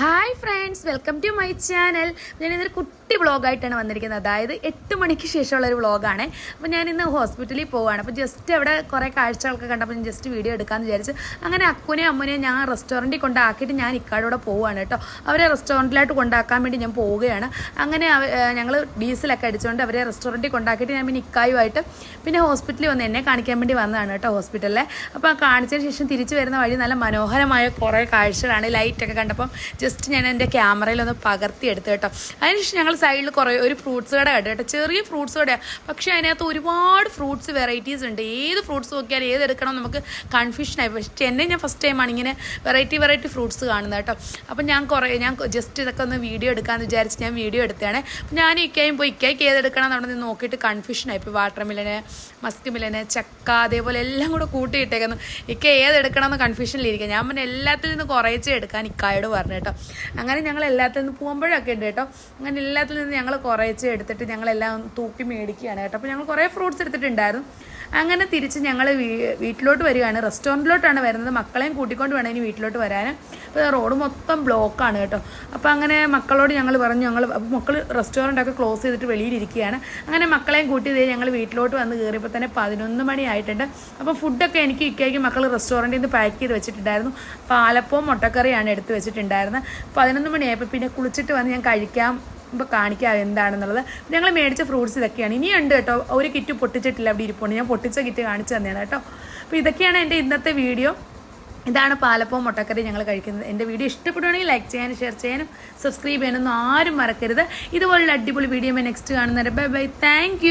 Hi friends welcome to my channel. ഞാനിതൊരു ഇന്നൊരു കുട്ടി വ്ളോഗായിട്ടാണ് വന്നിരിക്കുന്നത്. അതായത് എട്ട് മണിക്ക് ശേഷമുള്ള ഒരു വ്ളോഗാണ്. അപ്പോൾ ഞാൻ ഇന്ന് ഹോസ്പിറ്റലിൽ പോവുകയാണ് അപ്പോൾ ജസ്റ്റ് അവിടെ കുറേ കാഴ്ചകളൊക്കെ കണ്ടപ്പോൾ ഞാൻ ജസ്റ്റ് വീഡിയോ എടുക്കാമെന്ന് വിചാരിച്ച് അങ്ങനെ അക്കുനെയും അമ്മനെയും ഞാൻ റെസ്റ്റോറന്റിൽ കൊണ്ടാക്കിയിട്ട് ഞാൻ ഇക്കാടൂടെ പോവുകയാണ് കേട്ടോ. അവരെ റെസ്റ്റോറന്റിലായിട്ട് കൊണ്ടാക്കാൻ വേണ്ടി ഞാൻ പോവുകയാണ്. അങ്ങനെ ഞങ്ങൾ ഡീസലൊക്കെ അടിച്ചുകൊണ്ട് അവരെ റെസ്റ്റോറന്റിൽ കൊണ്ടാക്കിയിട്ട് ഞാൻ പിന്നെ ഇക്കായുമായിട്ട് പിന്നെ ഹോസ്പിറ്റലിൽ വന്ന് എന്നെ കാണിക്കാൻ വേണ്ടി വന്നതാണ് കേട്ടോ ഹോസ്പിറ്റലിലെ. അപ്പോൾ ആ കാണിച്ചതിന് ശേഷം തിരിച്ചു വരുന്ന വഴി നല്ല മനോഹരമായ കുറേ കാഴ്ചകളാണ്. ലൈറ്റൊക്കെ കണ്ടപ്പം ജസ്റ്റ് ഞാൻ എന്റെ ക്യാമറയിലൊന്ന് പകർത്തി എടുത്തു കേട്ടോ. അതിനുശേഷം ഞങ്ങൾ സൈഡിൽ കുറേ ഒരു ഫ്രൂട്ട്സ് കട കണ്ടു കേട്ടോ. ചെറിയ ഫ്രൂട്ട്സ് കടയാണ് പക്ഷേ അതിനകത്ത് ഒരുപാട് ഫ്രൂട്ട്സ് വെറൈറ്റീസ് ഉണ്ട്. ഏത് ഫ്രൂട്ട്സ് നോക്കിയാൽ ഏത് എടുക്കണം നമുക്ക് കൺഫ്യൂഷനായി പക്ഷേ എന്നെ ഞാൻ ഫസ്റ്റ് ടൈമാണ് ഇങ്ങനെ വെറൈറ്റി വെറൈറ്റി ഫ്രൂട്ട്സ് കാണുന്നത് കേട്ടോ. അപ്പം ഞാൻ കുറേ ഞാൻ ജസ്റ്റ് ഇതൊക്കെ ഒന്ന് വീഡിയോ എടുക്കാമെന്ന് വിചാരിച്ച് ഞാൻ വീഡിയോ എടുത്തതാണ്. അപ്പം ഞാൻ ഇക്കായും പോയി ഏത് ഏതെടുക്കണം എന്ന് നിന്ന് നോക്കിയിട്ട് കൺഫ്യൂഷനായി ഇപ്പോൾ വാട്ടർ മില്ലന് മസ്ക് മില്ലന് ചക്ക അതേപോലെ എല്ലാം കൂടെ കൂട്ടിയിട്ടേക്കുന്നു. ഇക്ക ഏതെടുക്കണം എന്ന് കൺഫ്യൂഷനിലിരിക്കുക ഞാൻ പിന്നെ എല്ലാത്തിൽ നിന്ന് കുറേച്ചേ എടുക്കാൻ ഇക്കായോട് പറഞ്ഞു കേട്ടോ. അങ്ങനെ ഞങ്ങൾ എല്ലാത്തിൽ നിന്ന് പോകുമ്പോഴൊക്കെ ഉണ്ട് കേട്ടോ. അങ്ങനെ എല്ലാത്തിൽ നിന്ന് ഞങ്ങൾ കുറേച്ചേ എടുത്തിട്ട് ഞങ്ങളെല്ലാം തൂക്കി മേടിക്കുകയാണ് കേട്ടോ. അപ്പോൾ ഞങ്ങൾ കുറേ ഫ്രൂട്ട്സ് എടുത്തിട്ടുണ്ടായിരുന്നു. അങ്ങനെ തിരിച്ച് ഞങ്ങൾ വീട്ടിലോട്ട് വരികയാണ്. റെസ്റ്റോറന്റിലോട്ടാണ് വരുന്നത്. മക്കളെയും കൂട്ടിക്കൊണ്ട് വേണം ഇനി വീട്ടിലോട്ട് വരാൻ അപ്പോൾ റോഡ് മൊത്തം ബ്ലോക്കാണ് കേട്ടോ. അപ്പോൾ അങ്ങനെ മക്കളോട് ഞങ്ങൾ പറഞ്ഞു ഞങ്ങൾ അപ്പോൾ മക്കൾ റെസ്റ്റോറന്റൊക്കെ ക്ലോസ് ചെയ്തിട്ട് വെളിയിലിരിക്കുകയാണ്. അങ്ങനെ മക്കളെയും കൂട്ടി ഇതേ ഞങ്ങൾ വീട്ടിലോട്ട് വന്ന് കയറിയപ്പോൾ തന്നെ പതിനൊന്ന് മണി ആയിട്ടുണ്ട് അപ്പോൾ ഫുഡൊക്കെ എനിക്ക് ഇക്കയ്ക്ക് മക്കൾ റെസ്റ്റോറന്റിൽ നിന്ന് പാക്ക് ചെയ്ത് വെച്ചിട്ടുണ്ടായിരുന്നു. പാലപ്പവും മുട്ടക്കറിയാണ് എടുത്ത് വെച്ചിട്ടുണ്ടായിരുന്നത്. പതിനൊന്ന് മണിയായപ്പോൾ പിന്നെ കുളിച്ചിട്ട് വന്ന് ഞാൻ കഴിക്കാം ഇപ്പോൾ കാണിക്കാം എന്താണെന്നുള്ളത്. ഞങ്ങൾ മേടിച്ച ഫ്രൂട്ട്സ് ഇതൊക്കെയാണ്. ഇനിയുണ്ട് കേട്ടോ. ഒരു കിറ്റ് പൊട്ടിച്ചിട്ടില്ല. അവിടെ ഇരിപ്പുണ്ട്. ഞാൻ പൊട്ടിച്ച കിറ്റ് കാണിച്ചു തന്നെയാണ് കേട്ടോ. അപ്പോൾ ഇതൊക്കെയാണ് എന്റെ ഇന്നത്തെ വീഡിയോ. ഇതാണ് പാലപ്പവും മുട്ടക്കറി ഞങ്ങൾ കഴിക്കുന്നത്. എന്റെ വീഡിയോ ഇഷ്ടപ്പെടുകയാണെങ്കിൽ ലൈക്ക് ചെയ്യാനും ഷെയർ ചെയ്യാനും സബ്സ്ക്രൈബ് ചെയ്യാനൊന്നും ആരും മറക്കരുത്. ഇതുപോലുള്ള അടിപൊളി വീഡിയോ നെക്സ്റ്റ് കാണുന്നവരെ. Bye bye thank